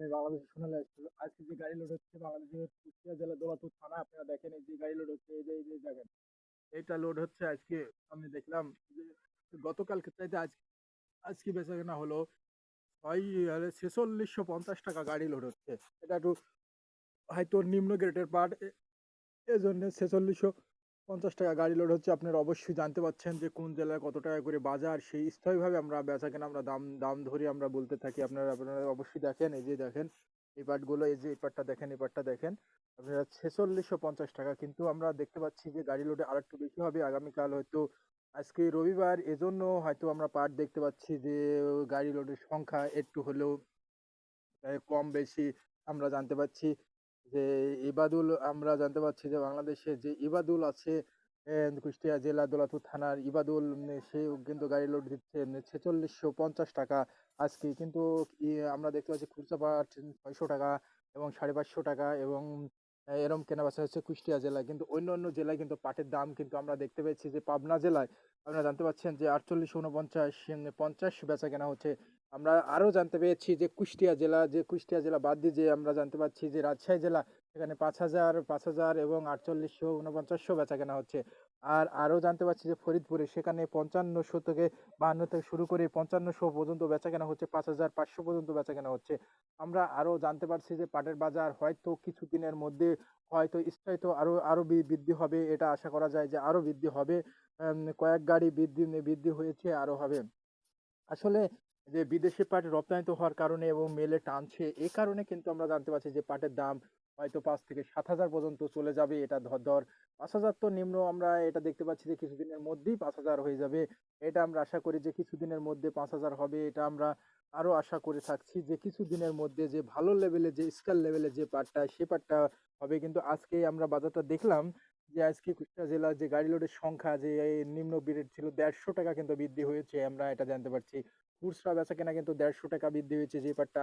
আমি বাংলাদেশ আসছিল। আজকে যে গাড়ি লোড হচ্ছে বাংলাদেশের কুষ্টিয়া জেলা দোলাতুর থানা, আপনারা দেখেন এই যে গাড়ি লোড হচ্ছে, এই যে এই যে দেখেন। এইটা লোড হচ্ছে আজকে, আমি দেখলাম যে গতকালকে চাইতে আজ, আজকে বেচা কেনা হলো ছয় ছেচল্লিশশো পঞ্চাশ টাকা গাড়ি লোড হচ্ছে। এটা একটু হয়তো নিম্ন গ্রেডের পার্ট এজন্য ছেচল্লিশশো পঞ্চাশ টাকা গাড়ি লোড হচ্ছে, আপনারা অবশ্যই জানতে পারছেন যে কোন জেলায় কত টাকা করে বাজার। সেই স্থায়ীভাবে আমরা বেচা কেনা আমরা দাম দাম ধরে আমরা বলতে থাকি। আপনারা আপনারা অবশ্যই দেখেন, এই যে দেখেন, এই পার্টগুলো এই যে এই পার্টটা দেখেন, এই পার্টটা দেখেন। আপনারা ছেচল্লিশশো পঞ্চাশ টাকা কিন্তু আমরা দেখতে পাচ্ছি যে গাড়ি লোডে আর একটু বেশি হবে। আগামীকাল হয়তো, আজকে রবিবার, এজন্য হয়তো আমরা পার্ট দেখতে পাচ্ছি যে গাড়ি লোডের সংখ্যা একটু হলেও কম বেশি আমরা জানতে পাচ্ছি। যে ইবাদুল আমরা জানতে পারছি যে বাংলাদেশে যে ইবাদুল আছে কুষ্টিয়া জেলা দোলাতুর থানার ইবাদুল সে কিন্তু গাড়ি লোড দিচ্ছে ছেচল্লিশশো পঞ্চাশ টাকা আজকে। কিন্তু আমরা দেখতে পাচ্ছি খুচরা পাট ছয়শো টাকা এবং সাড়ে পাঁচশো টাকা এবং এরম কেনা বেচা হচ্ছে কুষ্টিয়া জেলায়। কিন্তু অন্য অন্য জেলায় কিন্তু পাটের দাম কিন্তু আমরা দেখতে পেয়েছি যে পাবনা জেলায়। আপনারা জানতে পাচ্ছেন যে আটচল্লিশ উনপঞ্চাশ পঞ্চাশ বেচা কেনা হচ্ছে। আমরা আরও জানতে পেরেছি যে কুষ্টিয়া জেলা, যে কুষ্টিয়া জেলা বাদ দিয়ে আমরা জানতে পারছি যে রাজশাহী জেলা, সেখানে পাঁচ হাজার পাঁচ হাজার এবং আটচল্লিশশো উনপঞ্চাশশো বেচা কেনা হচ্ছে। আর আরও জানতে পারছি যে ফরিদপুরে সেখানে পঞ্চান্নশো থেকে বাহান্ন থেকে শুরু করে পঞ্চান্নশো পর্যন্ত বেচা কেনা হচ্ছে, পাঁচ হাজার পাঁচশো পর্যন্ত বেচা কেনা হচ্ছে। আমরা আরও জানতে পারছি যে পাটের বাজার হয়তো কিছু দিনের মধ্যে হয়তো স্থায়িত আরও আরও বৃদ্ধি হবে, এটা আশা করা যায় যে আরও বৃদ্ধি হবে। কয়েক গাড়ি বৃদ্ধি বৃদ্ধি হয়েছে, আরও হবে। আসলে যে বিদেশি পাট রপ্তানিত হওয়ার কারণে এবং মেলে টানছে, এ কারণে কিন্তু আমরা জানতে পারছি যে পাটের দাম হয়তো পাঁচ থেকে সাত হাজার পর্যন্ত চলে যাবে। এটা ধর ধর পাঁচ হাজার তো নিম্ন, আমরা এটা দেখতে পাচ্ছি যে কিছুদিনের মধ্যেই পাঁচ হাজার হয়ে যাবে। এটা আমরা আশা করি যে কিছুদিনের মধ্যে পাঁচ হাজার হবে, এটা আমরা আরও আশা করে থাকছি যে কিছুদিনের মধ্যে যে ভালো লেভেলে যে স্কেল লেভেলে যে পাটটা, সে পাটটা হবে। কিন্তু আজকে আমরা বাজারটা দেখলাম যে আজকে কুষ্টিয়া জেলার যে গাড়ি লোডের সংখ্যা, যে নিম্ন গ্রেড ছিল দেড়শো টাকা কিন্তু বৃদ্ধি হয়েছে, আমরা এটা জানতে পারছি। খুচরা বেচা কেনা কিন্তু দেড়শো টাকা বৃদ্ধি হয়েছে, যে পাটটা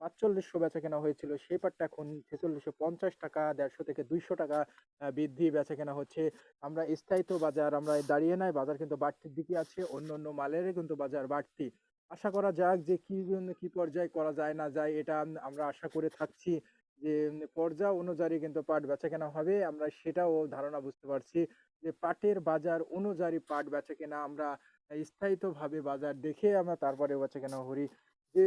পাঁচচল্লিশশো বেচা কেনা হয়েছিল সেই পাটটা এখন ছেচল্লিশশো পঞ্চাশ টাকা, দেড়শো থেকে দুইশো টাকা বৃদ্ধি বেচা কেনা হচ্ছে। আমরা স্থায়িত্ব বাজার, আমরা দাঁড়িয়ে নাই, বাজার কিন্তু বাড়তির দিকে আছে অন্য অন্য মালেরও কিন্তু বাজার বাড়তি। আশা করা যাক যে কি কি পর্যায়ে করা যায় না যায়, এটা আমরা আশা করে থাকছি। যে পর্যা অনুযায়ী কিন্তু পাট বেচা কেনা হবে। আমরা সেটাও ধারণা বুঝতে পারছি যে, পাটের বাজার অনুযায়ী পাট বেচা কেনা আমরা স্থায়িত্বভাবে বাজার দেখে আমরা তারপরে বেচা কেনা করি। যে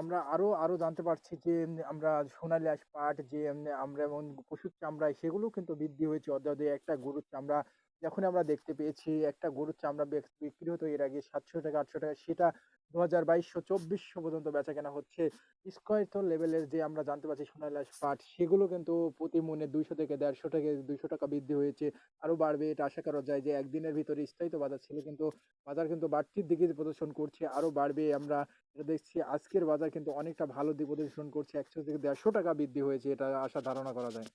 আমরা আরও আরও জানতে পারছি যে আমরা সোনালী আঁশ পাট যে আমরা যেমন পশুর চামড়া সেগুলো কিন্তু বৃদ্ধি হয়েছে। অর্থাৎ একটা গরুর চামড়া যখন আমরা দেখতে পেয়েছি একটা গরুর চামড়া বিক- বিক্রি হতো এর আগে সাতশো টাকা, আটশো টাকা, সেটা দু হাজার বাইশশো চব্বিশশো পর্যন্ত বেচা কেনা হচ্ছে। স্কোয়ার লেভেলের যে আমরা জানতে পারছি সোনালী আঁশ পাট, সেগুলো কিন্তু প্রতি মনে দুইশো থেকে দেড়শো থেকে দুইশো টাকা বৃদ্ধি হয়েছে। আরও বাড়বে এটা আশা করা যায় যে একদিনের ভিতরে স্থায়িত বাজার ছিল কিন্তু বাজার কিন্তু বাড়তির দিকে প্রদর্শন করছে আরও বাড়বে আমরা এটা দেখছি। আজকের বাজার কিন্তু অনেকটা ভালো দিক প্রদর্শন করছে, একশো থেকে দেড়শো টাকা বৃদ্ধি হয়েছে এটা আশা ধারণা করা যায়।